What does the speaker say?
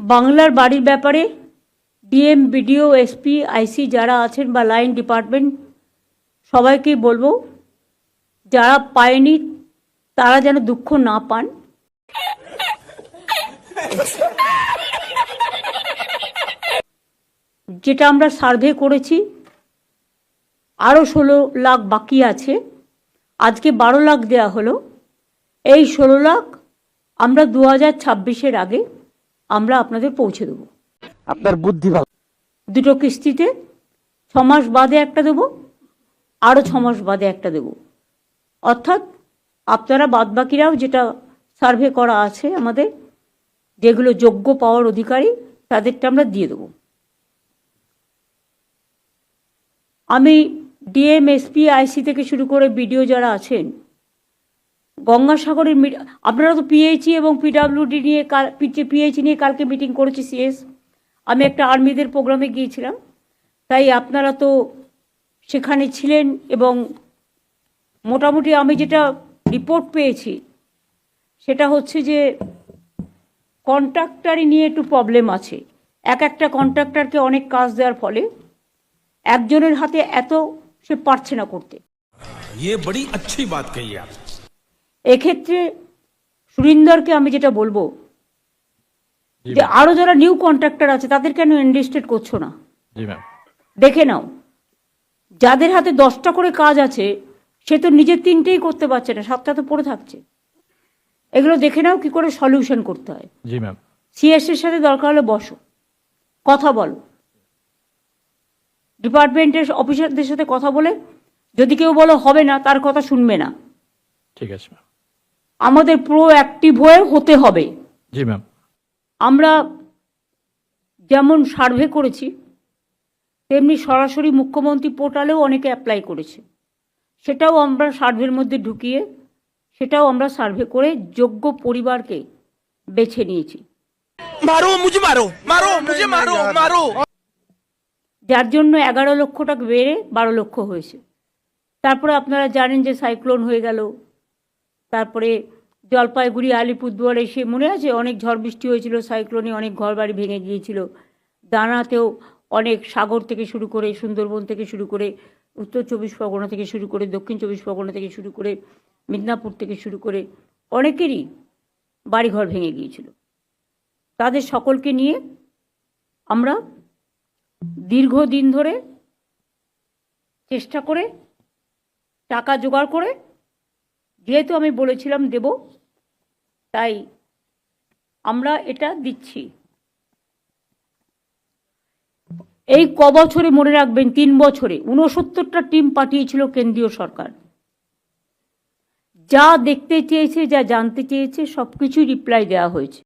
বাংলার বাড়ির ব্যাপারে ডিএম, বিডিও, এসপি, আইসি যারা আছেন বা লাইন ডিপার্টমেন্ট সবাইকেই বলব, যারা পায়নি, তারা যেন দুঃখ না পান। যেটা আমরা সার্ভে করেছি আরও ষোলো লাখ বাকি আছে। আজকে বারো লাখ দেয়া হলো। এই ষোলো লাখ আমরা দু হাজার ছাব্বিশের আগে আমরা আপনাদের পৌঁছে দেবো। আপনার বুদ্ধি ভালো। দুটো কিস্তিতে ছ মাস বাদে একটা দেবো আরও ছ মাস বাদে একটা দেবো। অর্থাৎ আপনারা বাদবাকিরাও যেটা সার্ভে করা আছে আমাদের যেগুলো যোগ্য পাওয়ার অধিকারী তাদেরটা আমরা দিয়ে দেবো। আমি ডিএমএসপি আইসি থেকে শুরু করে বিডিও যারা আছেন গঙ্গাসাগরের মিট আপনারা তো পিএইচি এবং পিডাব্লিউডি নিয়ে কাল পিএইচি নিয়ে কালকে মিটিং করেছি সিএস আমি একটা আর্মিদের প্রোগ্রামে গিয়েছিলাম তাই আপনারা তো সেখানে ছিলেন এবং মোটামুটি আমি যেটা রিপোর্ট পেয়েছি সেটা হচ্ছে যে কন্ট্রাক্টারই নিয়ে একটু প্রবলেম আছে এক একটা কন্ট্রাক্টরকে অনেক কাজ দেওয়ার ফলে একজনের হাতে এত সে পারছে না করতে ये बड़ी अच्छी बात कही आप এক্ষেত্রে সুরিন্দরকে আমি যেটা বলব যে আরও যারা নিউ কন্ট্রাক্টর আছে তাদের কেন ইনভেস্টেড করছ না? দেখে নাও। যাদের হাতে দশটা করে কাজ আছে সে তো নিজের তিনটেই করতে পারছে না সাতটা তো পড়ে থাকছে। এগুলো দেখে নাও কি করে সলিউশন করতে হয়। জি ম্যাম সিএস এর সাথে দরকার হলে বসো। কথা বলো। ডিপার্টমেন্টের অফিসারদের সাথে কথা বলে যদি কেউ বলো হবে না তার কথা শুনবে না। ঠিক আছে আমাদের প্রোঅ্যাক্টিভ হয়ে হতে হবে। জি ম্যাম আমরা যেমন সার্ভে করেছি তেমনি সরাসরি মুখ্যমন্ত্রী পোর্টালেও অনেকে অ্যাপ্লাই করেছে। সেটাও আমরা সার্ভের মধ্যে ঢুকিয়ে সেটাও আমরা সার্ভে করে যোগ্য পরিবারকে বেছে নিয়েছি। যার জন্য এগারো লক্ষ টাকা বেড়ে বারো লক্ষ হয়েছে। তারপরে আপনারা জানেন যে সাইক্লোন হয়ে গেল। তারপরে জলপাইগুড়ি, আলিপুরদুয়ার এসে মনে আছে? অনেক ঝড় বৃষ্টি হয়েছিল সাইক্লোনে অনেক ঘরবাড়ি ভেঙে গিয়েছিল। দানাতেও অনেক সাগর থেকে শুরু করে, সুন্দরবন থেকে শুরু করে, উত্তর চব্বিশ পরগনা থেকে শুরু করে, দক্ষিণ চব্বিশ পরগনা থেকে শুরু করে, মিদনাপুর থেকে শুরু করে অনেকেরই বাড়িঘর ভেঙে গিয়েছিল। তাদের সকলকে নিয়ে আমরা দীর্ঘদিন ধরে চেষ্টা করে, টাকা জোগাড় করে, যেহেতু আমি বলেছিলাম দেব তাই আমরা এটা দিচ্ছি। এই ক বছরে মনে রাখবেন, তিন বছরে। উনসত্তরটা টিম পাঠিয়েছিল কেন্দ্রীয় সরকার। যা দেখতে চেয়েছে, যা জানতে চেয়েছে সব কিছুই রিপ্লাই দেওয়া হয়েছে।